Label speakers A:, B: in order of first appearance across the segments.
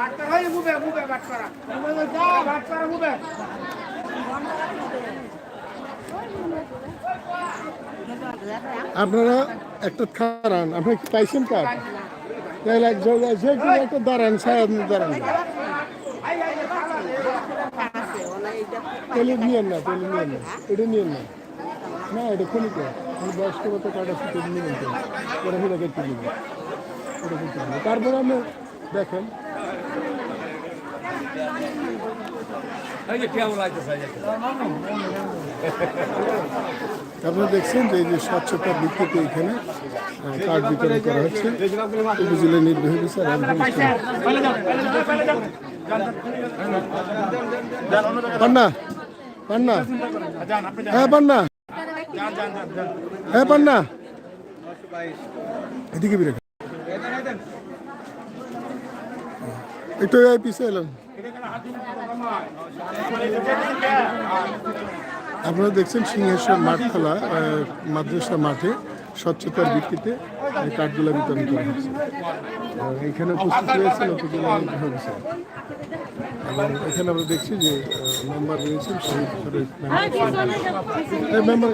A: করা করা
B: আপনারা একটা খারান, আপনি কি পাইছেন কার্ড তাহলে যে একটা দাঁড়ান সাহেব দাঁড়ান। তেলে নিয়েন না, তেলে নিয়েন না। এটা নিয়েন না। না, এটা ক্ষণিকা মানে বয়স্ক মতো কার্ড আছে তো। ওটা তারপরে আমি দেখেন আপনারা দেখছেন যে যে স্বচ্ছতার ভিত্তিতে এখানে কার্ড বিতরণ করা হচ্ছে। উপজেলা নির্বাহী বিচার হ্যাঁ হ্যাঁ একটু পিছিয়ে এলাম আপনারা দেখছেন সিংহেশ্বর মাঠখোলা মাদ্রাসা মাঠে স্বচ্ছতার ভিত্তিতে কার্ডগুলো বিতরণ করা হচ্ছে এখানে উপস্থিত নির্বাহী এবং এখানে আমরা দেখছি যে মেম্বার রয়েছেন মেম্বার।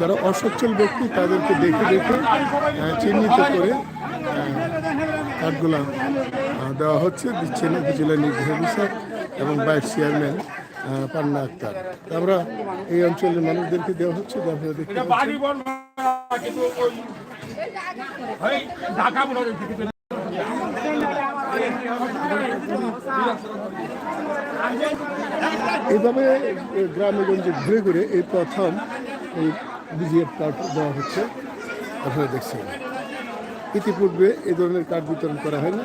B: যারা অসচ্ছল ব্যক্তি তাদেরকে দেখে দেখে চিহ্নিত করে কার্ডগুলা দেওয়া হচ্ছে। দিচ্ছেন উপজেলা নির্বাহী অফিসার এবং ভাইস চেয়ারম্যান পান্না আক্তার। আমরা এই অঞ্চলের মানুষদেরকে দেওয়া হচ্ছে আপনারা দেখতে পাচ্ছেন।
A: বাড়ি বল কিন্তু ওই ওই ঢাকা মনে হয়
B: এইভাবে এ, গ্রামে গঞ্জে ঘুরে ঘুরে এই প্রথম এই বিজিএফ কার্ড দেওয়া হচ্ছে। আপনারা দেখছেন। ইতিপূর্বে এই ধরনের কার্ড বিতরণ করা হয়নি।